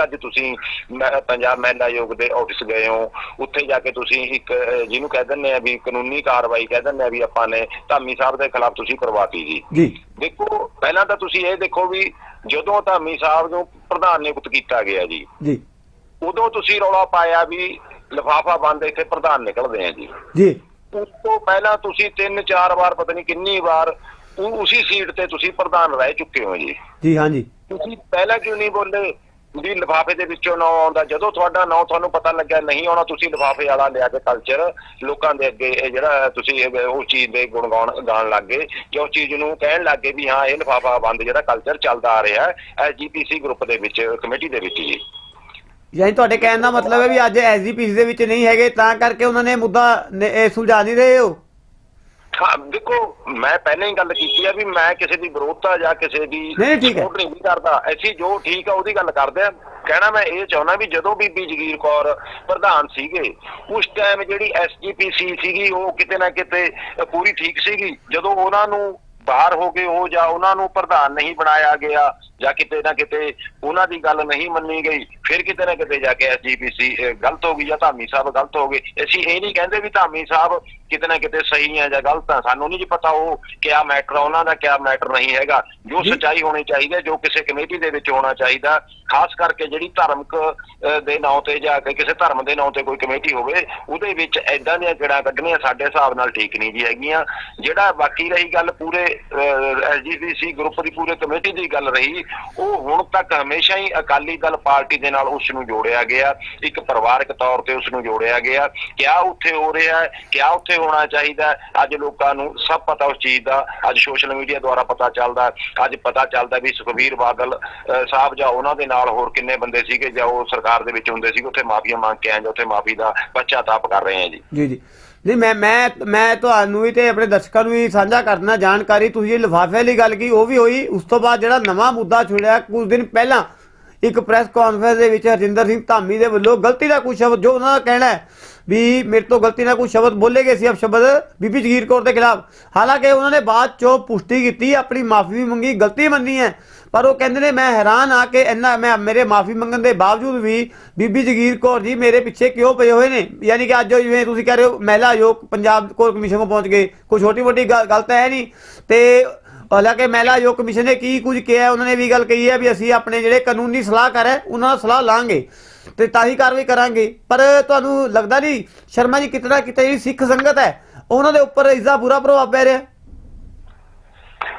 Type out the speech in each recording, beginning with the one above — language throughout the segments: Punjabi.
ਵੀ ਅੱਜ ਤੁਸੀਂ ਪੰਜਾਬ ਮਹਿਲਾ ਆਯੋਗ ਦੇ ਆਫਿਸ ਗਏ ਹੋ ਉੱਥੇ ਜਾ ਕੇ ਤੁਸੀਂ ਇੱਕ ਜਿਹਨੂੰ ਕਹਿ ਦਿੰਦੇ ਆ ਵੀ ਕਾਨੂੰਨੀ ਕਾਰਵਾਈ ਕਹਿ ਦਿੰਦੇ ਆ ਵੀ ਆਪਾਂ ਨੇ ਧਾਮੀ ਸਾਹਿਬ ਦੇ ਖਿਲਾਫ ਤੁਸੀਂ ਕਰਵਾਤੀ ਜੀ। ਜੀ। ਦੇਖੋ ਪਹਿਲਾਂ ਤਾਂ ਤੁਸੀਂ ਇਹ ਦੇਖੋ ਵੀ ਜਦੋਂ ਧਾਮੀ ਸਾਹਿਬ ਨੂੰ ਪ੍ਰਧਾਨ ਨਿਯੁਕਤ ਕੀਤਾ ਗਿਆ ਜੀ ਜੀ। ਉਦੋਂ ਤੁਸੀਂ ਰੌਲਾ ਪਾਇਆ ਵੀ ਲਿਫਾਫਾ ਬੰਦ ਇੱਥੇ ਪ੍ਰਧਾਨ ਨਿਕਲਦੇ ਆ ਜੀ। ਜੀ। ਉਸ ਤੋਂ ਪਹਿਲਾਂ ਤੁਸੀਂ ਤਿੰਨ ਚਾਰ ਵਾਰ ਪਤਾ ਨਹੀਂ ਕਿੰਨੀ ਵਾਰ ਉਹ ਉਸੇ ਸੀਟ ਤੇ ਤੁਸੀਂ ਪ੍ਰਧਾਨ ਰਹਿ ਚੁੱਕੇ ਹੋ ਜੀ। ਜੀ ਹਾਂਜੀ। ਤੁਸੀਂ ਪਹਿਲਾਂ ਕਿਉਂ ਨਹੀਂ ਬੋਲੇ? ਵੀ ਲਿਫਾਫੇ ਦੇ ਵਿੱਚੋਂ ਨਾਂ ਆਉਂਦਾ। ਜਦੋਂ ਤੁਹਾਡਾ ਨਾਂ ਤੁਹਾਨੂੰ ਪਤਾ ਲੱਗਿਆ ਨਹੀਂ ਆਉਣਾ, ਤੁਸੀਂ ਲਿਫਾਫੇ ਵਾਲਾ ਲਿਆ ਕੇ ਕਲਚਰ ਲੋਕਾਂ ਦੇ ਅੱਗੇ ਇਹ ਜਿਹੜਾ ਤੁਸੀਂ ਉਹ ਚੀਜ਼ ਦੇ ਗੁਣ ਗਾਉਣ ਗਾਣ ਲੱਗੇ ਜੋ ਚੀਜ਼ ਨੂੰ ਕਹਿਣ ਲੱਗੇ ਵੀ ਹਾਂ, ਇਹ ਲਿਫਾਫਾ ਬੰਦ ਜਿਹੜਾ ਕਲਚਰ ਚੱਲਦਾ ਆ ਰਿਹਾ ਹੈ ਐਸਜੀਪੀਸੀ ਗਰੁੱਪ ਦੇ ਵਿੱਚ ਕਮੇਟੀ ਦੇ ਵਿੱਚ ਜੀ। ਯਾਨੀ ਤੁਹਾਡੇ ਕਹਿਣ ਦਾ ਮਤਲਬ ਹੈ ਵੀ ਅੱਜ ਐਸਜੀਪੀਸੀ ਦੇ ਵਿੱਚ ਨਹੀਂ ਹੈਗੇ, ਤਾਂ ਕਰਕੇ ਉਹਨਾਂ ਨੇ ਮੁੱਦਾ ਇਹ ਸੁਲਝਾ ਨਹੀਂ ਰਹੇ ਹੋ? ਦੇਖੋ ਮੈਂ ਪਹਿਲਾਂ ਹੀ ਗੱਲ ਕੀਤੀ ਆ ਵੀ ਮੈਂ ਕਿਸੇ ਦੀ ਵਿਰੋਧਤਾ ਜਾਂ ਕਿਸੇ ਦੀ ਨਹੀਂ, ਠੀਕ ਹੈ। support ਨਹੀਂ ਕਰਦਾ। ਅਸੀਂ ਜੋ ਠੀਕ ਆ ਉਹਦੀ ਗੱਲ ਕਰਦੇ ਆ। ਕਹਿਣਾ ਮੈਂ ਇਹ ਚਾਹੁੰਦਾ ਵੀ ਜਦੋਂ ਬੀਬੀ ਜਗੀਰ ਕੌਰ ਪ੍ਰਧਾਨ ਸੀਗੇ ਉਸ ਟਾਈਮ ਜਿਹੜੀ ਐਸਜੀਪੀਸੀ ਸੀਗੀ ਉਹ ਕਿਤੇ ਨਾ ਕਿਤੇ ਅ, ਪੂਰੀ ਠੀਕ ਸੀਗੀ। ਜਦੋਂ ਉਹਨਾਂ ਨੂੰ ਬਾਹਰ ਹੋ ਗਏ ਉਹ ਜਾਂ ਉਹਨਾਂ ਨੂੰ ਪ੍ਰਧਾਨ ਨਹੀਂ ਬਣਾਇਆ ਗਿਆ ਜਾਂ ਕਿਤੇ ਨਾ ਕਿਤੇ ਉਹਨਾਂ ਦੀ ਗੱਲ ਨਹੀਂ ਮੰਨੀ ਗਈ ਫਿਰ ਕਿਤੇ ਨਾ ਕਿਤੇ ਜਾ ਕੇ ਐਸਜੀਪੀਸੀ ਗਲਤ ਹੋ ਗਈ ਜਾਂ ਧਾਮੀ ਸਾਹਿਬ ਗਲਤ ਹੋ ਗਏ। ਅਸੀਂ ਇਹ ਨਹੀਂ ਕਹਿੰਦੇ ਵੀ ਧਾਮੀ ਸਾਹਿਬ ਕਿਤੇ ਨਾ ਕਿਤੇ ਸਹੀ ਹੈ ਜਾਂ ਗਲਤ ਹੈ ਸਾਨੂੰ ਨਹੀਂ ਜੀ ਪਤਾ ਉਹ ਕਿਆ ਮੈਟਰ ਉਹਨਾਂ ਦਾ ਕਿਆ ਮੈਟਰ ਨਹੀਂ ਹੈਗਾ। ਜੋ। ਸੱਚਾਈ ਹੋਣੀ ਚਾਹੀਦੀ ਹੈ ਜੋ ਕਿਸੇ ਕਮੇਟੀ ਦੇ ਵਿੱਚ ਹੋਣਾ ਚਾਹੀਦਾ ਖਾਸ ਕਰਕੇ ਜਿਹੜੀ ਧਾਰਮਿਕ ਦੇ ਨਾਂ ਤੇ ਜਾਂ ਕਿਸੇ ਧਰਮ ਦੇ ਨਾਂ ਤੇ ਕੋਈ ਕਮੇਟੀ ਹੋਵੇ ਉਹਦੇ ਵਿੱਚ ਐਦਾਂ ਦੀਆਂ ਕਿਹੜਾ ਕੱਢਣੀਆਂ ਸਾਡੇ ਹਿਸਾਬ ਨਾਲ ਠੀਕ ਨਹੀਂ ਜੀ ਹੈਗੀਆਂ। ਜਿਹੜਾ ਬਾਕੀ ਰਹੀ ਗੱਲ ਪੂਰੇ ਐਸਜੀਪੀਸੀ ਗਰੁੱਪ ਦੀ ਪੂਰੇ ਕਮੇਟੀ ਦੀ ਗੱਲ ਰਹੀ ਉਹ ਹੁਣ ਤੱਕ ਹਮੇਸ਼ਾ ਹੀ ਅਕਾਲੀ ਦਲ ਪਾਰਟੀ ਦੇ ਨਾਲ ਉਸ ਨੂੰ ਜੋੜਿਆ ਗਿਆ। ਇੱਕ ਪਰਿਵਾਰਕ ਤੌਰ ਤੇ ਉਸ ਨੂੰ ਜੋੜਿਆ ਗਿਆ। ਕਿਆ ਉੱਥੇ ਹੋ ਰਿਹਾ ਹੈ ਕਿਆ ਉੱਥੇ ਹੋਣਾ ਚਾਹੀਦਾ ਅੱਜ ਲੋਕਾਂ ਨੂੰ ਸਭ ਪਤਾ ਉਸ ਚੀਜ਼ ਦਾ। ਅੱਜ ਸੋਸ਼ਲ ਮੀਡੀਆ ਦੁਆਰਾ ਪਤਾ ਚੱਲਦਾ ਅੱਜ ਪਤਾ ਚੱਲਦਾ ਵੀ ਸੁਖਬੀਰ ਬਾਦਲ ਸਾਹਿਬ ਜਾਂ ਉਹਨਾਂ ਦੇ ਨਾਲ ਹੋਰ ਕਿੰਨੇ ਬੰਦੇ ਸੀਗੇ ਜਾਂ ਉਹ ਸਰਕਾਰ ਦੇ ਵਿੱਚ ਹੁੰਦੇ ਸੀ ਉੱਥੇ ਮਾਫੀਆ ਮੰਗ ਕੇ ਆਏ ਜਾਂ ਉੱਥੇ ਮਾਫੀ ਦਾ ਪਛਤਾਪ ਕਰ ਰਹੇ ਆ ਜੀ। ਜੀ ਜੀ। ਨਹੀਂ, ਮੈਂ ਮੈਂ ਮੈਂ ਤੁਹਾਨੂੰ ਵੀ ਤੇ ਆਪਣੇ ਦਰਸ਼ਕਾਂ ਨੂੰ ਵੀ ਸਾਂਝਾ ਕਰਨਾ ਜਾਣਕਾਰੀ, ਤੁਸੀਂ ਲਿਫਾਫੇ ਵਾਲੀ ਗੱਲ ਕੀ, ਉਹ ਵੀ ਹੋਈ। ਉਸ ਤੋਂ ਬਾਅਦ ਜਿਹੜਾ ਨਵਾਂ ਮੁੱਦਾ ਛੁੜਿਆ, ਕੁਝ ਦਿਨ ਪਹਿਲਾਂ ਇੱਕ ਪ੍ਰੈਸ ਕਾਨਫਰੰਸ ਦੇ ਵਿੱਚ ਹਰਜਿੰਦਰ ਸਿੰਘ ਧਾਮੀ ਦੇ ਵੱਲੋਂ ਗਲਤੀ ਦਾ ਕੁਝ ਸ਼ਬਦ, ਜੋ ਉਹਨਾਂ ਦਾ ਕਹਿਣਾ ਹੈ ਵੀ ਮੇਰੇ ਤੋਂ ਗਲਤੀ ਨਾਲ ਕੁਝ ਸ਼ਬਦ ਬੋਲੇ ਗਏ ਸੀ ਅਬ ਸ਼ਬਦ ਬੀਬੀ ਜਗੀਰ ਕੌਰ ਦੇ ਖਿਲਾਫ। ਹਾਲਾਂਕਿ ਉਹਨਾਂ ਨੇ ਬਾਅਦ ਚੋਂ ਪੁਸ਼ਟੀ ਕੀਤੀ, ਆਪਣੀ ਮਾਫੀ ਵੀ ਮੰਗੀ, ਗਲਤੀ ਮੰਨੀ ਹੈ। ਪਰ ਉਹ ਕਹਿੰਦੇ ਨੇ, ਮੈਂ ਹੈਰਾਨ ਆ ਕਿ ਇੰਨਾ, ਮੈਂ ਮੇਰੇ ਮਾਫੀ ਮੰਗਣ ਦੇ ਬਾਵਜੂਦ ਵੀ ਬੀਬੀ ਜਗੀਰ ਕੌਰ ਜੀ ਮੇਰੇ ਪਿੱਛੇ ਕਿਉਂ ਪਏ ਹੋਏ ਨੇ? ਯਾਨੀ ਕਿ ਅੱਜ ਜਿਵੇਂ ਤੁਸੀਂ ਕਹਿ ਰਹੇ ਹੋ, ਮਹਿਲਾ ਆਯੋਗ ਪੰਜਾਬ ਕੋਰ ਕਮਿਸ਼ਨ ਕੋਲ ਪਹੁੰਚ ਗਏ। ਕੋਈ ਛੋਟੀ ਮੋਟੀ ਗੱਲ ਗੱਲ ਤਾਂ ਹੈ ਨਹੀਂ। ਤੇ ਹਾਲਾਂਕਿ ਮਹਿਲਾ ਆਯੋਗ ਕਮਿਸ਼ਨ ਨੇ ਕੀ ਕੁਝ ਕਿਹਾ, ਉਹਨਾਂ ਨੇ ਵੀ ਗੱਲ ਕਹੀ ਹੈ ਵੀ ਅਸੀਂ ਆਪਣੇ ਜਿਹੜੇ ਕਾਨੂੰਨੀ ਸਲਾਹਕਾਰ ਹੈ, ਉਹਨਾਂ ਨਾਲ ਸਲਾਹ ਲਾਂਗੇ। ਤੇ ਤਾਂ ਹੀ ਕਾਰਵਾਈ ਕਰਾਂਗੇ। ਪਰ ਤੁਹਾਨੂੰ ਲੱਗਦਾ ਨਹੀਂ ਸ਼ਰਮਾ ਜੀ ਕਿਤਨਾ ਕਿਤੇ ਜਿਹੜੀ ਸਿੱਖ ਸੰਗਤ ਹੈ ਉਹਨਾਂ ਦੇ ਉੱਪਰ ਇਸ ਦਾ ਬੁਰਾ ਪ੍ਰਭਾਵ ਪੈ ਰਿਹਾ?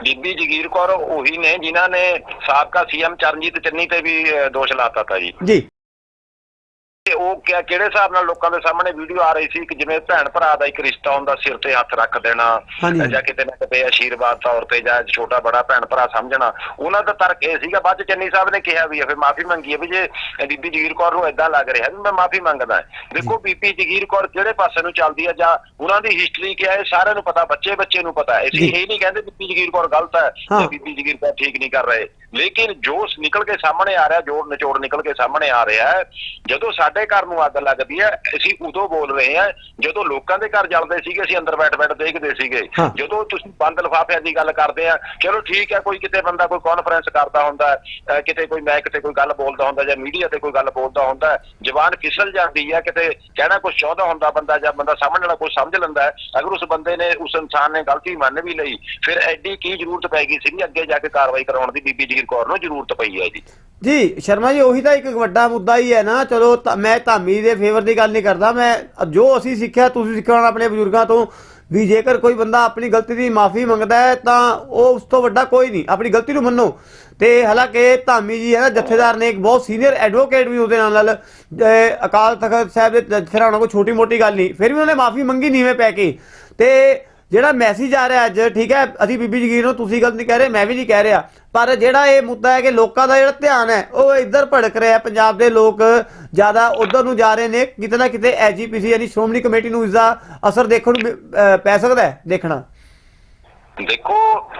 ਬੀਬੀ ਜਗੀਰ ਕੌਰ ਉਹੀ ਨੇ ਜਿਨ੍ਹਾਂ ਨੇ ਸਾਬਕਾ ਸੀਐਮ ਚਰਨਜੀਤ ਚੰਨੀ ਤੇ ਵੀ ਦੋਸ਼ ਲਾਤਾ ਤਾ ਜੀ। ਜੀ। ਤੇ ਉਹ ਕਿਆ ਕਿਹੜੇ ਹਿਸਾਬ ਨਾਲ ਲੋਕਾਂ ਦੇ ਸਾਹਮਣੇ ਵੀਡੀਓ ਆ ਰਹੀ ਸੀ ਕਿ ਜਿਵੇਂ ਭੈਣ ਭਰਾ ਦਾ ਇੱਕ ਰਿਸ਼ਤਾ ਹੁੰਦਾ ਸਿਰ ਤੇ ਹੱਥ ਰੱਖ ਦੇਣਾ। ਜਾਂ ਕਿਤੇ ਨਾ ਕਿਤੇ ਆਸ਼ੀਰਵਾਦ ਤੌਰ ਤੇ ਜਾਂ ਛੋਟਾ ਬੜਾ ਭੈਣ ਭਰਾ ਸਮਝਣਾ ਉਹਨਾਂ ਦਾ ਤਰਕ ਇਹ ਸੀਗਾ। ਬਾਅਦ ਚ ਚੰਨੀ ਸਾਹਿਬ ਨੇ ਕਿਹਾ ਵੀ ਫਿਰ ਮਾਫੀ ਮੰਗੀ ਹੈ ਵੀ ਜੇ ਬੀਬੀ ਜਗੀਰ ਕੌਰ ਨੂੰ ਇਦਾਂ ਲੱਗ ਰਿਹਾ ਵੀ ਮੈਂ ਮਾਫੀ ਮੰਗਦਾ ਦੇਖੋ ਬੀਬੀ ਜਗੀਰ ਕੌਰ ਕਿਹੜੇ ਪਾਸੇ ਨੂੰ ਚੱਲਦੀ ਹੈ ਜਾਂ ਉਹਨਾਂ ਦੀ ਹਿਸਟਰੀ ਕੀ ਹੈ ਸਾਰਿਆਂ ਨੂੰ ਪਤਾ ਬੱਚੇ ਬੱਚੇ ਨੂੰ ਪਤਾ ਹੈ। ਅਸੀਂ। ਇਹ ਨਹੀਂ ਕਹਿੰਦੇ ਬੀਬੀ ਜਗੀਰ ਕੌਰ ਗਲਤ ਹੈ ਬੀਬੀ ਜਗੀਰ ਕੌਰ ਠੀਕ ਨਹੀਂ ਕਰ ਰਹੇ। ਲੇਕਿਨ ਜੋ ਸ- ਨਿਕਲ ਕੇ ਸਾਹਮਣੇ ਆ ਰਿਹਾ ਜੋੜ ਨਿਚੋੜ ਨਿਕਲ ਕੇ ਸਾਹਮਣੇ ਆ ਰਿਹਾ ਹੈ ਜਦੋਂ ਸਾਡੇ ਘਰ ਨੂੰ ਅੱਗ ਲੱਗਦੀ ਹੈ ਅਸੀਂ ਉਦੋਂ ਬੋਲ ਰਹੇ ਹਾਂ ਜਦੋਂ ਲੋਕਾਂ ਦੇ ਘਰ ਜਲਦੇ ਸੀਗੇ ਅਸੀਂ ਅੰਦਰ ਬੈਠ ਬੈਠ ਦੇਖਦੇ ਸੀਗੇ। ਜਦੋਂ ਤੁਸੀਂ ਬੰਦ ਲਿਫਾਫਿਆਂ ਦੀ ਗੱਲ ਕਰਦੇ ਆ ਚਲੋ ਠੀਕ ਹੈ ਕੋਈ ਕਿਤੇ ਬੰਦਾ ਕੋਈ ਕਾਨਫਰੰਸ ਕਰਦਾ ਹੁੰਦਾ ਕਿਤੇ ਕੋਈ ਮੈਂ ਕਿਤੇ ਕੋਈ ਗੱਲ ਬੋਲਦਾ ਹੁੰਦਾ ਜਾਂ ਮੀਡੀਆ ਤੇ ਕੋਈ ਗੱਲ ਬੋਲਦਾ ਹੁੰਦਾ ਹੈ, ਜ਼ਬਾਨ ਫਿਸਲ ਜਾਂਦੀ ਹੈ ਕਿਤੇ ਕਹਿਣਾ ਕੁਝ ਚਾਹੁੰਦਾ ਹੁੰਦਾ ਬੰਦਾ ਜਾਂ ਬੰਦਾ ਸਾਹਮਣੇ ਵਾਲਾ ਕੁਝ ਸਮਝ ਲੈਂਦਾ ਹੈ ਅਗਰ ਉਸ ਬੰਦੇ ਨੇ ਉਸ ਇਨਸਾਨ ਨੇ ਗਲਤੀ ਮੰਨ ਵੀ ਲਈ ਫਿਰ ਐਡੀ ਕੀ ਜ਼ਰੂਰਤ ਪੈ ਗਈ ਸੀ ਅੱਗੇ ਜਾ ਕੇ ਕਾਰਵਾਈ ਕਰਾਉਣ ਦੀ ਬੀਬੀ ਜਗੀਰ ਕੌਰ ਨੂੰ ਜ਼ਰੂਰਤ ਪਈ ਹੈ ਜੀ ਜੀ, ਸ਼ਰਮਾ ਜੀ, ਉਹੀ ਤਾਂ ਇੱਕ ਵੱਡਾ ਮੁੱਦਾ ਹੀ ਹੈ ਨਾ, ਚਲੋ ਮੈਂ ਧਾਮੀ ਦੇ ਫੇਵਰ ਦੀ ਗੱਲ ਨਹੀਂ ਕਰਦਾ, ਮੈਂ ਜੋ ਅਸੀਂ ਸਿੱਖਿਆ, ਤੁਸੀਂ ਸਿੱਖਿਆ ਆਪਣੇ ਬਜ਼ੁਰਗਾਂ ਤੋਂ, ਵੀ ਜੇਕਰ ਕੋਈ ਬੰਦਾ ਆਪਣੀ ਗਲਤੀ ਦੀ ਮਾਫੀ ਮੰਗਦਾ ਹੈ, ਤਾਂ ਉਹ ਉਸ ਤੋਂ ਵੱਡਾ ਕੋਈ ਨਹੀਂ, ਆਪਣੀ ਗਲਤੀ ਨੂੰ ਮੰਨੋ। ਤੇ ਹਾਲਾਂਕਿ ਧਾਮੀ ਜੀ ਹੈ ਨਾ, ਜਥੇਦਾਰ ਨੇ ਇੱਕ ਬਹੁਤ ਸੀਨੀਅਰ ਐਡਵੋਕੇਟ ਵੀ ਉਹਦੇ ਨਾਲ ਨਾਲ ਅਕਾਲ ਤਖਤ ਸਾਹਿਬ ਦੇ ਜਥੇਦਾਰ ਹੋਣਾ ਕੋਈ ਛੋਟੀ ਮੋਟੀ ਗੱਲ ਨਹੀਂ, ਫਿਰ ਵੀ ਉਹਨੇ ਮਾਫੀ ਮੰਗੀ ਨੀਵੇਂ ਪੈ ਕੇ। ਤੇ ਜਿਹੜਾ ਮੈਸੇਜ ਆ ਰਿਹਾ ਅੱਜ, ਠੀਕ ਹੈ? ਅਸੀਂ ਬੀਬੀ ਜਗੀਰ ਨੂੰ ਤੁਸੀਂ ਗਲਤ ਨਹੀਂ ਕਹਿ ਰਹੇ, ਮੈਂ ਵੀ ਨਹੀਂ ਕਹਿ ਰਿਹਾ। ਪਰ ਜਿਹੜਾ ਇਹ ਮੁੱਦਾ ਹੈ ਕਿ ਲੋਕਾਂ ਦਾ ਜਿਹੜਾ ਧਿਆਨ ਹੈ, ਉਹ ਇੱਧਰ ਭੜਕ ਰਿਹਾ ਪੰਜਾਬ ਦੇ ਲੋਕ ਜ਼ਿਆਦਾ ਉਧਰ ਨੂੰ ਜਾ ਰਹੇ ਨੇ। ਕਿਤੇ ਨਾ ਕਿਤੇ ਐਜੀਪੀਸੀ ਯਾਨੀ ਸ਼੍ਰੋਮਣੀ ਕਮੇਟੀ ਨੂੰ ਇਸ ਦਾ ਅਸਰ ਦੇਖਣ ਨੂੰ ਪੈ ਸਕਦਾ ਹੈ, ਦੇਖਣਾ। ਦੇਖੋ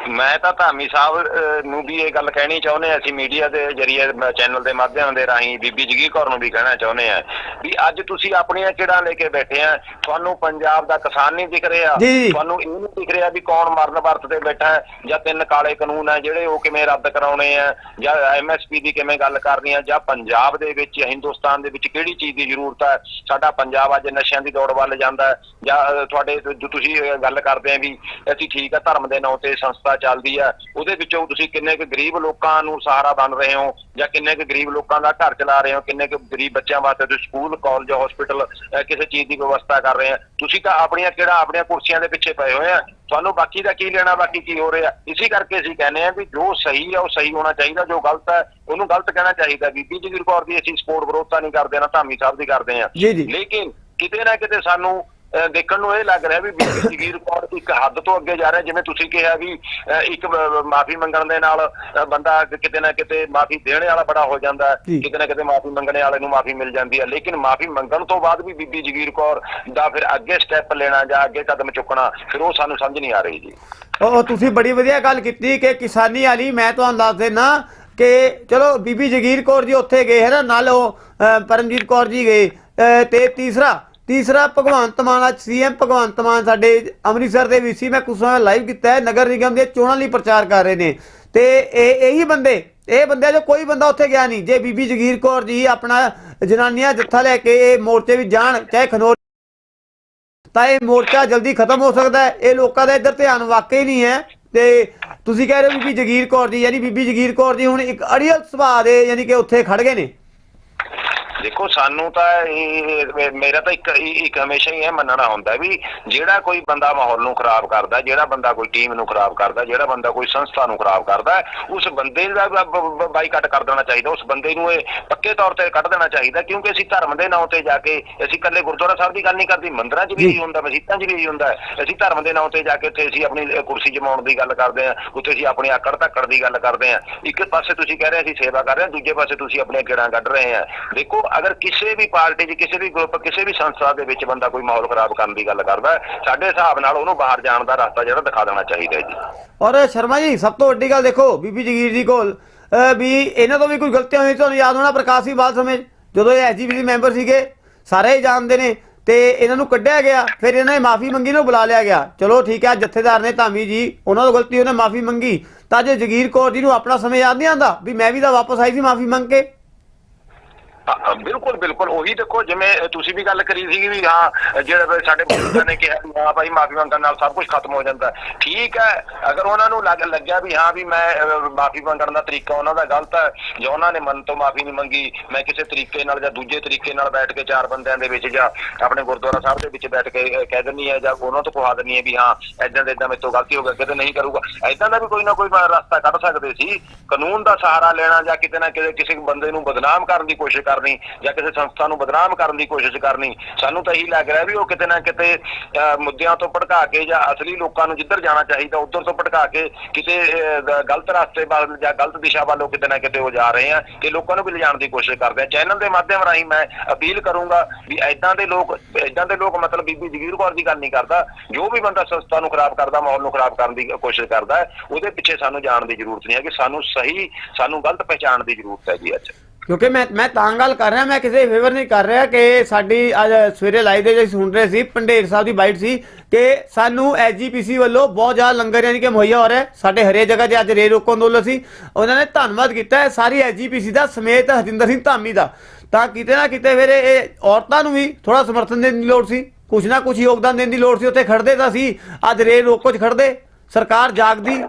ਮੈਂ ਤਾਂ ਧਾਮੀ ਸਾਹਿਬ ਨੂੰ ਵੀ ਇਹ ਗੱਲ ਕਹਿਣੀ ਚਾਹੁੰਦੇ ਹਾਂ। ਅਸੀਂ ਮੀਡੀਆ ਦੇ ਜਰੀਏ ਚੈਨਲ ਦੇ ਮਾਧਿਅਮ ਦੇ ਰਾਹੀਂ ਬੀਬੀ ਜਗੀਰ ਕੌਰ ਨੂੰ ਵੀ ਕਹਿਣਾ ਚਾਹੁੰਦੇ ਆ ਵੀ ਅੱਜ ਤੁਸੀਂ ਆਪਣੀਆਂ ਕਿਹੜਾਂ ਲੈ ਕੇ ਬੈਠੇ ਆ। ਤੁਹਾਨੂੰ ਪੰਜਾਬ ਦਾ ਕਿਸਾਨ ਨਹੀਂ ਦਿਖ ਰਿਹਾ। ਤੁਹਾਨੂੰ ਇਹ ਨਹੀਂ ਦਿਖ ਰਿਹਾ ਵੀ ਕੌਣ ਮਰਨ ਵਰਤ ਤੇ ਬੈਠਾ ਜਾਂ ਤਿੰਨ ਕਾਲੇ ਕਾਨੂੰਨ ਹੈ ਜਿਹੜੇ ਉਹ ਕਿਵੇਂ ਰੱਦ ਕਰਾਉਣੇ ਆ ਜਾਂ ਐਮਐਸਪੀ ਦੀ ਕਿਵੇਂ ਗੱਲ ਕਰਨੀ ਆ ਜਾਂ ਪੰਜਾਬ ਦੇ ਵਿੱਚ ਹਿੰਦੁਸਤਾਨ ਦੇ ਵਿੱਚ ਕਿਹੜੀ ਚੀਜ਼ ਦੀ ਜ਼ਰੂਰਤ ਹੈ ਸਾਡਾ ਪੰਜਾਬ ਅੱਜ ਨਸ਼ਿਆਂ ਦੀ ਦੌੜ ਵੱਲ ਜਾਂਦਾ ਜਾਂ ਤੁਹਾਡੇ ਜੋ ਤੁਸੀਂ ਗੱਲ ਕਰਦੇ ਆ ਵੀ ਅਸੀਂ ਠੀਕ ਆ ਧਰਮ ਦੇ ਨਾਂ ਤੇ ਸੰਸਥਾ ਚੱਲਦੀ ਆ ਉਹਦੇ ਵਿੱਚੋਂ ਤੁਸੀਂ ਕਿੰਨੇ ਕੁ ਗਰੀਬ ਲੋਕਾਂ ਨੂੰ ਸਹਾਰਾ ਬਣ ਰਹੇ ਹੋ ਜਾਂ ਕਿੰਨੇ ਕੁ ਗਰੀਬ ਲੋਕਾਂ ਦਾ ਘਰ ਚਲਾ ਰਹੇ ਹੋ ਕਿੰਨੇ ਕੁ ਗਰੀਬ ਬੱਚਿਆਂ ਵਾਸਤੇ ਤੁਸੀਂ ਸਕੂਲ ਕਾਲਜ ਹਸਪੀਟਲ ਕਿਸੇ ਚੀਜ਼ ਦੀ ਵਿਵਸਥਾ ਕਰ ਰਹੇ ਆ ਤੁਸੀਂ ਤਾਂ ਆਪਣੀਆਂ ਕਿਹੜਾ ਆਪਣੀਆਂ ਕੁਰਸੀਆਂ ਦੇ ਪਿੱਛੇ ਪਏ ਹੋਏ ਆ। ਤੁਹਾਨੂੰ ਬਾਕੀ ਦਾ ਕੀ ਲੈਣਾ ਬਾਕੀ ਕੀ ਹੋ ਰਿਹਾ? ਇਸੇ ਕਰਕੇ ਅਸੀਂ ਕਹਿੰਦੇ ਆ ਵੀ ਜੋ ਸਹੀ ਆ ਉਹ ਸਹੀ ਹੋਣਾ ਚਾਹੀਦਾ ਜੋ ਗਲਤ ਹੈ ਉਹਨੂੰ ਗਲਤ ਕਹਿਣਾ ਚਾਹੀਦਾ। ਬੀਬੀ ਜਗੀਰ ਕੌਰ ਦੀ ਅਸੀਂ ਸਪੋਰਟ ਵਿਰੋਧਤਾ ਨਹੀਂ ਕਰਦੇ ਨਾ ਧਾਮੀ ਸਾਹਿਬ ਦੀ ਕਰਦੇ ਆ। ਜੀ, ਜੀ। ਲੇਕਿਨ ਕਿਤੇ ਨਾ ਕਿਤੇ ਸਾਨੂੰ ਦੇਖਣ ਨੂੰ ਇਹ ਲੱਗ ਰਿਹਾ ਵੀ ਬੀਬੀ ਜਗੀਰ ਕੌਰ ਇੱਕ ਹੱਦ ਤੋਂ ਅੱਗੇ ਜਾ ਰਿਹਾ ਜਿਵੇਂ ਤੁਸੀਂ ਕਿਹਾ ਵੀ ਇੱਕ ਮਾਫੀ ਮੰਗਣ ਦੇ ਨਾਲ ਬੰਦਾ ਕਿਤੇ ਨਾ ਕਿਤੇ ਮਾਫੀ ਦੇਣ ਵਾਲਾ ਬੜਾ ਹੋ ਜਾਂਦਾ। ਕਿਤੇ ਨਾ ਕਿਤੇ ਮਾਫੀ ਮੰਗਣੇ ਵਾਲੇ ਨੂੰ ਮਾਫੀ ਮਿਲ ਜਾਂਦੀ ਹੈ ਲੇਕਿਨ ਮਾਫੀ ਮੰਗਣ ਤੋਂ ਬਾਅਦ ਵੀ ਬੀਬੀ ਜਗੀਰ ਕੌਰ ਦਾ ਫਿਰ ਅੱਗੇ ਸਟੈਪ ਲੈਣਾ ਜਾਂ ਅੱਗੇ ਕਦਮ ਚੁੱਕਣਾ ਫਿਰ ਉਹ ਸਾਨੂੰ ਸਮਝ ਨਹੀਂ ਆ ਰਹੀ ਜੀ ਉਹ ਤੁਸੀਂ ਬੜੀ ਵਧੀਆ ਗੱਲ ਕੀਤੀ ਕਿ ਕਿਸਾਨੀ ਵਾਲੀ ਮੈਂ ਤੁਹਾਨੂੰ ਦੱਸ ਦੇਣਾ ਕਿ ਚਲੋ ਬੀਬੀ ਜਗੀਰ ਕੌਰ ਜੀ ਉੱਥੇ ਗਏ ਹੈ ਨਾ ਨਾਲ ਉਹ ਪਰਮਜੀਤ ਕੌਰ ਜੀ ਗਏ ਤੇ ਤੀਸਰਾ ਤੀਸਰਾ ਭਗਵੰਤ ਮਾਨ ਅੱਜ ਸੀਐਮ ਭਗਵੰਤ ਮਾਨ ਸਾਡੇ ਅੰਮ੍ਰਿਤਸਰ ਦੇ ਵਿੱਚ ਸੀ, ਮੈਂ ਕੁਝ ਸਮਾਂ ਲਾਈਵ ਕੀਤਾ ਹੈ, ਨਗਰ ਨਿਗਮ ਦੀਆਂ ਚੋਣਾਂ ਲਈ ਪ੍ਰਚਾਰ ਕਰ ਰਹੇ ਨੇ। ਤੇ ਇਹ, ਇਹੀ ਬੰਦੇ, ਇਹ ਬੰਦੇ ਜੋ ਕੋਈ ਬੰਦਾ ਉੱਥੇ ਗਿਆ ਨਹੀਂ, ਜੇ ਬੀਬੀ ਜਗੀਰ ਕੌਰ ਜੀ ਆਪਣਾ ਜਨਾਨੀਆਂ ਜੱਥਾ ਲੈ ਕੇ ਇਹ ਮੋਰਚੇ ਵੀ ਜਾਣ, ਚਾਹੇ ਖਨੌਰ ਤਾਂ ਇਹ ਮੋਰਚਾ ਜਲਦੀ ਖਤਮ ਹੋ ਸਕਦਾ ਹੈ। ਇਹ ਲੋਕਾਂ ਦਾ ਇੱਧਰ ਧਿਆਨ ਵਾਕਈ ਨਹੀਂ ਹੈ। ਤੇ ਤੁਸੀਂ ਕਹਿ ਰਹੇ ਹੋ ਬੀਬੀ ਜਗੀਰ ਕੌਰ ਜੀ, ਯਾਨੀ ਬੀਬੀ ਜਗੀਰ ਕੌਰ ਜੀ ਹੁਣ ਇੱਕ ਅੜੀਅਲ ਸੁਭਾਅ ਦੇ, ਯਾਨੀ ਕਿ ਉੱਥੇ ਖੜ ਗਏ ਨੇ। ਦੇਖੋ ਸਾਨੂੰ ਤਾਂ ਇਹ ਮੇਰਾ ਤਾਂ ਇੱਕ ਇੱਕ ਹਮੇਸ਼ਾ ਹੀ ਇਹ ਮੰਨਣਾ ਹੁੰਦਾ ਵੀ ਜਿਹੜਾ ਕੋਈ ਬੰਦਾ ਮਾਹੌਲ ਨੂੰ ਖਰਾਬ ਕਰਦਾ ਜਿਹੜਾ ਬੰਦਾ ਕੋਈ ਟੀਮ ਨੂੰ ਖਰਾਬ ਕਰਦਾ ਜਿਹੜਾ ਬੰਦਾ ਕੋਈ ਸੰਸਥਾ ਨੂੰ ਖਰਾਬ ਕਰਦਾ ਉਸ ਬੰਦੇ ਦਾ ਬਾਈਕਾਟ ਕਰ ਦੇਣਾ ਚਾਹੀਦਾ ਉਸ ਬੰਦੇ ਨੂੰ ਇਹ ਪੱਕੇ ਤੌਰ ਤੇ ਕੱਢ ਦੇਣਾ ਚਾਹੀਦਾ ਕਿਉਂਕਿ ਅਸੀਂ ਧਰਮ ਦੇ ਨਾਂ ਤੇ ਜਾ ਕੇ ਅਸੀਂ ਇਕੱਲੇ ਗੁਰਦੁਆਰਾ ਸਾਹਿਬ ਦੀ ਗੱਲ ਨਹੀਂ ਕਰਦੀ ਮੰਦਿਰਾਂ 'ਚ ਵੀ ਇਹੀ ਹੁੰਦਾ ਮਸਜਿਦਾਂ 'ਚ ਵੀ ਇਹੀ ਹੁੰਦਾ। ਅਸੀਂ ਧਰਮ ਦੇ ਨਾਂ ਤੇ ਜਾ ਕੇ ਉੱਥੇ ਅਸੀਂ ਆਪਣੀ ਕੁਰਸੀ ਜਮਾਉਣ ਦੀ ਗੱਲ ਕਰਦੇ ਹਾਂ ਉੱਥੇ ਅਸੀਂ ਆਪਣੀ ਆਕੜ ਧੱਕੜ ਦੀ ਗੱਲ ਕਰਦੇ ਹਾਂ ਇੱਕ ਪਾਸੇ ਤੁਸੀਂ ਕਹਿ ਰਹੇ ਅਸੀਂ ਸੇਵਾ ਕਰ ਰਹੇ ਹਾਂ ਦੂਜੇ ਪਾਸੇ ਤੁਸੀਂ ਆਪਣੇ ਕਿਹੜਾਂ ਕੱਢ ਰਹੇ ਆ ਦੇਖੋ ਅਗਰ ਕਿਸੇ ਵੀ ਪਾਰਟੀ 'ਚ, ਕਿਸੇ ਵੀ ਗਰੁੱਪ ਕਿਸੇ ਵੀ ਸੰਸਥਾ ਦੇ ਵਿੱਚ ਬੰਦਾ ਕੋਈ ਮਾਹੌਲ ਖਰਾਬ ਕਰਨ ਦੀ ਗੱਲ ਕਰਦਾ ਸਾਡੇ ਹਿਸਾਬ ਨਾਲ ਉਹਨੂੰ ਬਾਹਰ ਜਾਣ ਦਾ ਰਸਤਾ ਜਿਹੜਾ ਦਿਖਾ ਦੇਣਾ ਚਾਹੀਦਾ ਜੀ। ਔਰ ਸ਼ਰਮਾ ਜੀ, ਸਭ ਤੋਂ ਵੱਡੀ ਗੱਲ ਦੇਖੋ, ਬੀਬੀ ਜਗੀਰ ਜੀ ਕੋਲ ਵੀ ਇਹਨਾਂ ਤੋਂ ਵੀ ਕੋਈ ਗਲਤੀਆਂ ਹੋਈ ਤੁਹਾਨੂੰ ਯਾਦ ਹੋਣਾ ਪ੍ਰਕਾਸ਼ ਸਿੰਘ ਬਾਲ ਸਮੇਂ ਜਦੋਂ ਇਹ ਐਜੀਪੀਸੀ ਮੈਂਬਰ ਸੀਗੇ, ਸਾਰੇ ਹੀ ਜਾਣਦੇ ਨੇ, ਤੇ ਇਹਨਾਂ ਨੂੰ ਕੱਢਿਆ ਗਿਆ, ਫਿਰ ਇਹਨਾਂ ਨੇ ਮਾਫੀ ਮੰਗੀ ਨੂੰ ਬੁਲਾ ਲਿਆ ਗਿਆ। ਚਲੋ ਠੀਕ ਹੈ, ਜਥੇਦਾਰ ਨੇ ਧਾਮੀ ਜੀ, ਉਹਨਾਂ ਤੋਂ ਗਲਤੀ, ਉਹਨੇ ਮਾਫੀ ਮੰਗੀ। ਤਾਂ ਜੇ ਜਗੀਰ ਕੌਰ ਜੀ ਨੂੰ ਆਪਣਾ ਸਮੇਂ ਯਾਦ ਨਹੀਂ ਆਉਂਦਾ, ਵੀ ਮੈਂ ਵੀ ਤਾਂ ਵਾਪਸ ਆਈ ਸੀ ਮਾਫੀ ਮੰਗ ਕੇ। ਹਾਂ, ਬਿਲਕੁਲ ਬਿਲਕੁਲ। ਉਹੀ ਦੇਖੋ ਜਿਵੇਂ ਤੁਸੀਂ ਵੀ ਗੱਲ ਕਰੀ ਸੀਗੀ ਵੀ ਹਾਂ ਜਿਹੜਾ ਸਾਡੇ ਬਜ਼ੁਰਗਾਂ ਨੇ ਕਿਹਾ ਵੀ ਹਾਂ ਭਾਈ ਮਾਫੀ ਮੰਗਣ ਨਾਲ ਸਭ ਕੁਝ ਖਤਮ ਹੋ ਜਾਂਦਾ। ਹੈ। ਠੀਕ ਹੈ ਅਗਰ ਉਹਨਾਂ ਨੂੰ ਲੱਗ ਲੱਗਿਆ ਵੀ ਹਾਂ ਵੀ ਮੈਂ ਮਾਫੀ ਮੰਗਣ ਦਾ ਤਰੀਕਾ ਉਹਨਾਂ ਦਾ ਗਲਤ ਹੈ ਜਾਂ ਉਹਨਾਂ ਨੇ ਮਨ ਤੋਂ ਮਾਫੀ ਨਹੀਂ ਮੰਗੀ ਮੈਂ ਕਿਸੇ ਤਰੀਕੇ ਨਾਲ ਜਾਂ ਦੂਜੇ ਤਰੀਕੇ ਨਾਲ ਬੈਠ ਕੇ ਚਾਰ ਬੰਦਿਆਂ ਦੇ ਵਿੱਚ ਜਾਂ ਆਪਣੇ ਗੁਰਦੁਆਰਾ ਸਾਹਿਬ ਦੇ ਵਿੱਚ ਬੈਠ ਕੇ ਅਹ, ਕਹਿ ਦਿੰਨੀ ਹੈ ਜਾਂ ਉਹਨਾਂ ਤੋਂ ਕਹਾ ਦਿੰਨੀ ਹੈ ਵੀ ਹਾਂ ਐਦਾਂ ਦੇ ਐਦਾਂ ਮੇਰੇ ਤੋਂ ਗਲਤੀ ਹੋ ਗਈ ਕਿਤੇ ਨਹੀਂ ਕਰੂਗਾ। ਐਦਾਂ ਦਾ ਵੀ ਕੋਈ ਨਾ ਕੋਈ ਰਸਤਾ ਕੱਢ ਸਕਦੇ ਸੀ। ਕਾਨੂੰਨ ਦਾ ਸਹਾਰਾ ਲੈਣਾ ਜਾਂ ਕਿਤੇ ਨਾ ਕਿਤੇ ਕਿਸੇ ਬੰਦੇ ਨੂੰ ਬਦਨਾਮ ਕਰਨ ਦੀ ਕੋਸ਼ਿਸ਼ ਕਰਨੀ ਜਾਂ ਕਿਸੇ ਸੰਸਥਾ ਨੂੰ ਬਦਨਾਮ ਕਰਨ ਦੀ ਕੋਸ਼ਿਸ਼ ਕਰਨੀ ਸਾਨੂੰ ਤਾਂ ਇਹੀ ਲੱਗ ਰਿਹਾ ਵੀ ਉਹ ਕਿਤੇ ਨਾ ਕਿਤੇ ਅਹ, ਮੁੱਦਿਆਂ ਤੋਂ ਭਟਕਾ ਕੇ ਜਾਂ ਅਸਲੀ ਲੋਕਾਂ ਨੂੰ ਜਿੱਧਰ ਜਾਣਾ ਚਾਹੀਦਾ ਉਧਰ ਤੋਂ ਭਟਕਾ ਕੇ ਕਿਤੇ ਗਲਤ ਰਸਤੇ ਵੱਲ ਜਾਂ ਗਲਤ ਦਿਸ਼ਾ ਵੱਲੋਂ ਕਿਤੇ ਨਾ ਕਿਤੇ ਉਹ ਜਾ ਰਹੇ ਆ ਤੇ ਲੋਕਾਂ ਨੂੰ ਵੀ ਲਿਜਾਣ ਦੀ ਕੋਸ਼ਿਸ਼ ਕਰਦੇ ਆ। ਚੈਨਲ ਦੇ ਮਾਧਿਅਮ ਰਾਹੀਂ ਮੈਂ ਅਪੀਲ ਕਰੂੰਗਾ ਵੀ ਐਦਾਂ ਦੇ ਲੋਕ ਐਦਾਂ ਦੇ ਲੋਕ ਮਤਲਬ ਬੀਬੀ ਜਗੀਰ ਕੌਰ ਦੀ ਗੱਲ ਨਹੀਂ ਕਰਦਾ ਜੋ ਵੀ ਬੰਦਾ ਸੰਸਥਾ ਨੂੰ ਖਰਾਬ ਕਰਦਾ ਮਾਹੌਲ ਨੂੰ ਖਰਾਬ ਕਰਨ ਦੀ ਕੋਸ਼ਿਸ਼ ਕਰਦਾ ਉਹਦੇ ਪਿੱਛੇ ਸਾਨੂੰ ਜਾਣ ਦੀ ਜ਼ਰੂਰਤ ਨਹੀਂ ਹੈ ਕਿ ਸਾਨੂੰ ਸਹੀ ਸਾਨੂੰ ਗਲਤ ਪਹਿਚਾਣ ਦੀ ਜ਼ਰੂਰਤ ਹੈ ਜੀ ਅੱਜ। ਕਿਉਂਕਿ ਮੈਂ ਮੈਂ ਤਾਂ ਗੱਲ ਕਰ ਰਿਹਾ, ਮੈਂ ਕਿਸੇ ਫੇਵਰ ਨਹੀਂ ਕਰ ਰਿਹਾ ਕਿ ਸਾਡੀ ਅੱਜ ਸਵੇਰੇ ਲਾਈਵ ਦੇ ਜੇ ਸੁਣ ਰਹੇ ਸੀ, ਪੰਡੇਰ ਸਾਹਿਬ ਦੀ ਬਾਈਟ ਸੀ ਕਿ ਸਾਨੂੰ ਐਜੀਪੀਸੀ ਵੱਲੋਂ ਬਹੁਤ ਜ਼ਿਆਦਾ ਲੰਗਰ ਯਾਨੀ ਕਿ ਮੁਹੱਈਆ ਹੋ ਰਿਹਾ ਸਾਡੇ ਹਰੇ ਜਗ੍ਹਾ 'ਤੇ ਅੱਜ ਰੇ ਰੋਕੋ ਅੰਦੋਲਨ ਸੀ। ਉਹਨਾਂ ਨੇ ਧੰਨਵਾਦ ਕੀਤਾ ਹੈ ਸਾਰੀ ਐਜੀਪੀਸੀ ਦਾ, ਸਮੇਤ ਹਰਜਿੰਦਰ ਸਿੰਘ ਧਾਮੀ ਦਾ। ਤਾਂ ਕਿਤੇ ਨਾ ਕਿਤੇ ਫਿਰ ਇਹ ਔਰਤਾਂ ਨੂੰ ਵੀ ਥੋੜਾ ਸਮਰਥਨ ਦੇਣ ਦੀ ਲੋੜ ਸੀ। ਕੁਛ ਨਾ ਕੁਛ ਯੋਗਦਾਨ ਦੇਣ ਦੀ ਲੋੜ ਸੀ। ਉੱਥੇ ਖੜਦੇ ਤਾਂ ਸੀ। ਅੱਜ ਰੇ ਰੋਕੋ 'ਚ ਖੜਦੇ ਸਰਕਾਰ ਜਾਗਦੀ।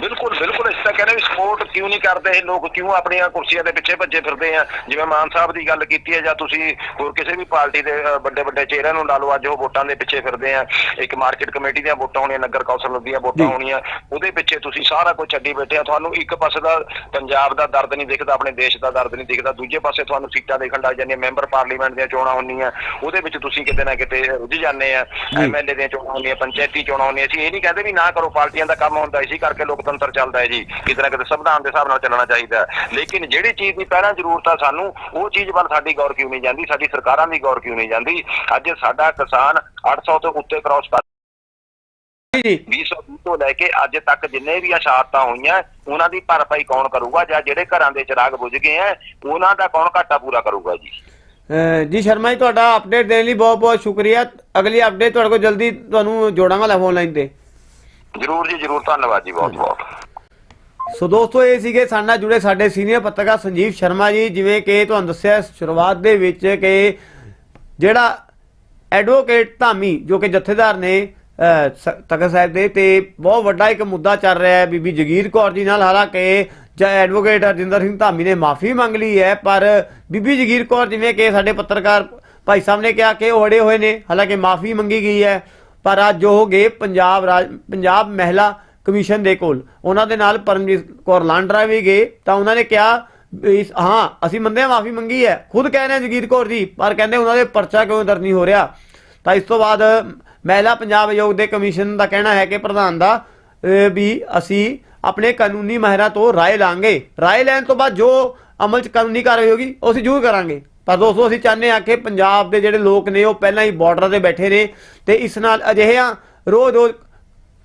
ਬਿਲਕੁਲ ਬਿਲਕੁਲ ਇਸ ਤਾਂ ਕਹਿੰਦੇ ਵੀ ਸਪੋਰਟ ਕਿਉਂ ਨਹੀਂ ਕਰਦੇ ਇਹ ਲੋਕ? ਕਿਉਂ ਆਪਣੀਆਂ ਕੁਰਸੀਆਂ ਦੇ ਪਿੱਛੇ ਭੱਜੇ ਫਿਰਦੇ ਆ? ਜਿਵੇਂ ਮਾਨ ਸਾਹਿਬ ਦੀ ਗੱਲ ਕੀਤੀ ਹੈ ਜਾਂ ਤੁਸੀਂ ਹੋਰ ਕਿਸੇ ਵੀ ਪਾਰਟੀ ਦੇ ਵੱਡੇ ਵੱਡੇ ਚਿਹਰਿਆਂ ਨੂੰ ਲਾ ਲਓ ਅੱਜ ਉਹ ਵੋਟਾਂ ਦੇ ਪਿੱਛੇ ਫਿਰਦੇ ਆ। ਇੱਕ ਮਾਰਕੀਟ ਕਮੇਟੀ ਦੀਆਂ ਵੋਟਾਂ ਹੋਣੀਆਂ ਨਗਰ ਕੌਂਸਲ ਦੀਆਂ ਵੋਟਾਂ। ਹੋਣੀਆਂ ਉਹਦੇ ਪਿੱਛੇ ਤੁਸੀਂ ਸਾਰਾ ਕੁਝ ਛੱਡੀ ਬੈਠੇ ਆ। ਤੁਹਾਨੂੰ ਇੱਕ ਪਾਸੇ ਦਾ ਪੰਜਾਬ ਦਾ ਦਰਦ ਨਹੀਂ ਦਿਖਦਾ ਆਪਣੇ ਦੇਸ਼ ਦਾ ਦਰਦ ਨਹੀਂ ਦਿਖਦਾ। ਦੂਜੇ ਪਾਸੇ ਤੁਹਾਨੂੰ ਸੀਟਾਂ ਦੇਖਣ ਲੱਗ ਜਾਂਦੀਆਂ ਮੈਂਬਰ ਪਾਰਲੀਮੈਂਟ ਦੀਆਂ ਚੋਣਾਂ ਹੁੰਦੀਆਂ। ਉਹਦੇ ਵਿੱਚ ਤੁਸੀਂ ਕਿਤੇ ਨਾ ਕਿਤੇ ਰੁੱਝ ਜਾਂਦੇ ਆ। ਐਮਐਲਏ ਦੀਆਂ ਚੋਣਾਂ ਹੁੰਦੀਆਂ ਪੰਚਾਇਤੀ ਚੋਣਾਂ ਹੁੰਦੀਆਂ। ਸੀ ਇਹ ਨਹੀਂ ਕਹਿੰਦੇ ਵੀ ਨਾ ਕਰੋ ਪਾਰਟੀਆਂ ਦਾ ਕੰਮ ਹੁੰਦਾ ਇਸੇ ਕਰਕੇ ਲੋਕਤੰਤਰ ਚੱਲਦਾ ਹੈ ਜੀ ਕਿਤੇ ਨਾ ਕਿਤੇ ਸੰਵਿਧਾਨ ਦੇ ਹਿਸਾਬ ਨਾਲ ਚੱਲਣਾ ਚਾਹੀਦਾ ਹੈ। ਲੇਕਿਨ ਜਿਹੜੀ ਚੀਜ਼ ਦੀ ਪਹਿਲਾਂ ਜ਼ਰੂਰਤ ਆ ਸਾਨੂੰ ਉਹ ਚੀਜ਼ ਵੱਲ ਸਾਡੀ ਗੌਰ ਕਿਉਂ ਨਹੀਂ ਜਾਂਦੀ ਸਾਡੀ ਸਰਕਾਰਾਂ ਦੀ ਗੌਰ ਕਿਉਂ ਨਹੀਂ ਜਾਂਦੀ? ਅੱਜ ਸਾਡਾ ਕਿਸਾਨ 800 ਤੋਂ ਉੱਤੇ ਕ੍ਰਾਸ ਕਰ ਜੀ। 2020 ਤੋਂ ਲੈ ਕੇ ਅੱਜ ਤੱਕ ਜਿੰਨੇ ਵੀ ਅਸ਼ਾਰਤਾਂ ਹੋਈਆਂ ਉਹਨਾਂ ਦੀ ਭਰਪਾਈ ਕੌਣ ਕਰੂਗਾ ਜਾਂ ਜਿਹੜੇ ਘਰਾਂ ਦੇ ਚਿਰਾਗ ਬੁਝ ਗਏ ਆ ਉਹਨਾਂ ਦਾ ਕੌਣ ਘਾਟਾ ਪੂਰਾ ਕਰੂਗਾ ਜੀ? ਜੀ ਸ਼ਰਮਾ ਜੀ ਤੁਹਾਡਾ ਅਪਡੇਟ ਦੇਣ ਲਈ ਬਹੁਤ ਬਹੁਤ ਸ਼ੁਕਰੀਆ। ਅਗਲੀ ਅਪਡੇਟ ਤੁਹਾਡੇ ਕੋਲ ਜਲਦੀ ਤੁਹਾਨੂੰ ਜੋੜਾਂਗਾ ਲੈ ਫੋਨ ਲਾਈਨ ਤੇ। ਜਰੂਰ ਜੀ ਜਰੂਰ। ਧੰਨਵਾਦ ਜੀ ਬਹੁਤ ਬਹੁਤ। ਸੋ ਦੋਸਤੋ ਇਹ ਸੀਗੇ ਸਾਡੇ ਨਾਲ ਜੁੜੇ ਸਾਡੇ ਸੀਨੀਅਰ ਪੱਤਰਕਾਰ ਸੰਜੀਵ ਸ਼ਰਮਾ ਜੀ ਜਿਵੇਂ ਕਿ ਤੁਹਾਨੂੰ ਦੱਸਿਆ ਸ਼ੁਰੂਆਤ ਦੇ ਵਿੱਚ ਕਿ ਜਿਹੜਾ ਐਡਵੋਕੇਟ ਧਾਮੀ ਜੋ ਕਿ ਜਥੇਦਾਰ ਨੇ ਤਖਤ ਸਾਹਿਬ ਦੇ ਤੇ ਬਹੁਤ ਵੱਡਾ ਇੱਕ ਮੁੱਦਾ ਚੱਲ ਰਿਹਾ ਹੈ ਬੀਬੀ ਜਗੀਰ ਕੌਰ ਜੀ ਨਾਲ। ਹਾਲਾਂਕਿ ਜਾਂ ਐਡਵੋਕੇਟ ਹਰਜਿੰਦਰ ਸਿੰਘ ਧਾਮੀ ਨੇ ਮਾਫੀ ਮੰਗ ਲਈ ਹੈ ਪਰ ਬੀਬੀ ਜਗੀਰ ਕੌਰ ਜਿਵੇਂ ਕਿ ਸਾਡੇ ਪੱਤਰਕਾਰ ਭਾਈ ਸਾਹਿਬ ਨੇ ਕਿਹਾ ਕਿ ਉਹ ਅੜੇ ਹੋਏ ਨੇ ਹਾਲਾਂਕਿ ਮਾਫੀ ਮੰਗੀ ਗਈ ਹੈ। ਪਰ ਅੱਜ ਉਹ ਗਏ ਪੰਜਾਬ ਰਾਜ ਪੰਜਾਬ ਮਹਿਲਾ ਕਮਿਸ਼ਨ ਦੇ ਕੋਲ ਉਹਨਾਂ ਦੇ ਨਾਲ ਪਰਮਜੀਤ ਕੌਰ ਲਾਂਡਰਾ ਵੀ ਗਏ ਤਾਂ ਉਹਨਾਂ ਨੇ ਕਿਹਾ ਵੀ ਇਸ- ਹਾਂ ਅਸੀਂ ਮੰਨਦੇ ਹਾਂ ਮਾਫੀ ਮੰਗੀ ਹੈ ਖੁਦ ਕਹਿ ਰਹੇ ਜਗੀਰ ਕੌਰ ਜੀ ਪਰ ਕਹਿੰਦੇ ਉਹਨਾਂ ਦੇ ਪਰਚਾ ਕਿਉਂ ਦਰਜ ਨਹੀਂ ਹੋ ਰਿਹਾ ਤਾਂ ਇਸ ਤੋਂ ਬਾਅਦ ਮਹਿਲਾ ਪੰਜਾਬ ਆਯੋਗ ਦੇ ਕਮਿਸ਼ਨ ਦਾ ਕਹਿਣਾ ਹੈ ਕਿ ਪ੍ਰਧਾਨ ਦਾ ਅਹ, ਵੀ ਅਸੀਂ ਆਪਣੇ ਕਾਨੂੰਨੀ ਮਾਹਿਰਾਂ ਤੋਂ رائے ਲਾਂਗੇ رائے ਲੈਣ ਤੋਂ ਬਾਅਦ ਜੋ ਅਮਲ ਚ ਕਾਨੂੰਨੀ ਕਾਰਵਾਈ ਹੋਗੀ ਉਹ ਅਸੀਂ ਜ਼ਰੂਰ ਕਰਾਂਗੇ ਪਰ ਦੋਸਤੋ ਅਸੀਂ ਚਾਹੁੰਦੇ ਹਾਂ ਕਿ ਪੰਜਾਬ ਦੇ ਜਿਹੜੇ ਲੋਕ ਨੇ ਉਹ ਪਹਿਲਾਂ ਹੀ ਬਾਰਡਰ ਤੇ ਬੈਠੇ ਨੇ ਤੇ ਇਸ ਨਾਲ ਅਜਿਹਿਆਂ ਰੋਜ਼-ਰੋਜ਼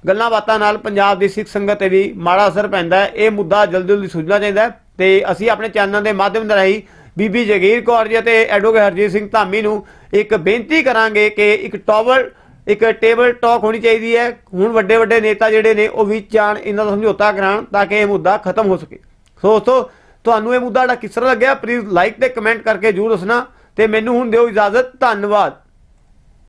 ਗੱਲਾਂ ਬਾਤਾਂ ਨਾਲ ਪੰਜਾਬ ਦੀ ਸਿੱਖ ਸੰਗਤ ਤੇ ਵੀ ਮਾੜਾ ਅਸਰ ਪੈਂਦਾ ਹੈ। ਇਹ ਮੁੱਦਾ ਜਲਦੀ ਜਲਦੀ ਸੁਲਝਣਾ ਚਾਹੀਦਾ ਹੈ ਤੇ ਅਸੀਂ ਆਪਣੇ ਚੈਨਲ ਦੇ ਮਾਧਿਅਮ ਦੇ ਰਾਹੀਂ ਬੀਬੀ ਜਗੀਰ ਕੌਰ ਜੀ ਅਤੇ ਐਡਵੋਕੇਟ ਹਰਜੀਤ ਸਿੰਘ ਧਾਮੀ ਨੂੰ ਇੱਕ ਬੇਨਤੀ ਕਰਾਂਗੇ ਕਿ ਇੱਕ ਟਾਵਲ, ਇੱਕ ਟੇਬਲ ਟਾਕ ਹੋਣੀ ਚਾਹੀਦੀ ਹੈ। ਹੁਣ ਵੱਡੇ ਵੱਡੇ ਨੇਤਾ ਜਿਹੜੇ ਨੇ ਉਹ ਵੀ ਜਾਣ, ਇਹਨਾਂ ਦਾ ਸਮਝੌਤਾ ਕਰਾਉਣ ਤਾਂ ਕਿ ਇਹ ਮੁੱਦਾ ਖਤਮ ਹੋ ਸਕੇ। ਸੋ ਦੋਸਤੋ ਤੁਹਾਨੂੰ ਇਹ ਮੁੱਦਾ ਜਿਹੜਾ ਕਿਸ ਤਰ੍ਹਾਂ ਲੱਗਿਆ ਪਲੀਜ਼ ਲਾਈਕ ਤੇ ਕਮੈਂਟ ਕਰਕੇ ਜਰੂਰ ਦੱਸਣਾ ਤੇ ਮੈਨੂੰ ਹੁਣ ਦਿਓ ਇਜਾਜ਼ਤ, ਧੰਨਵਾਦ।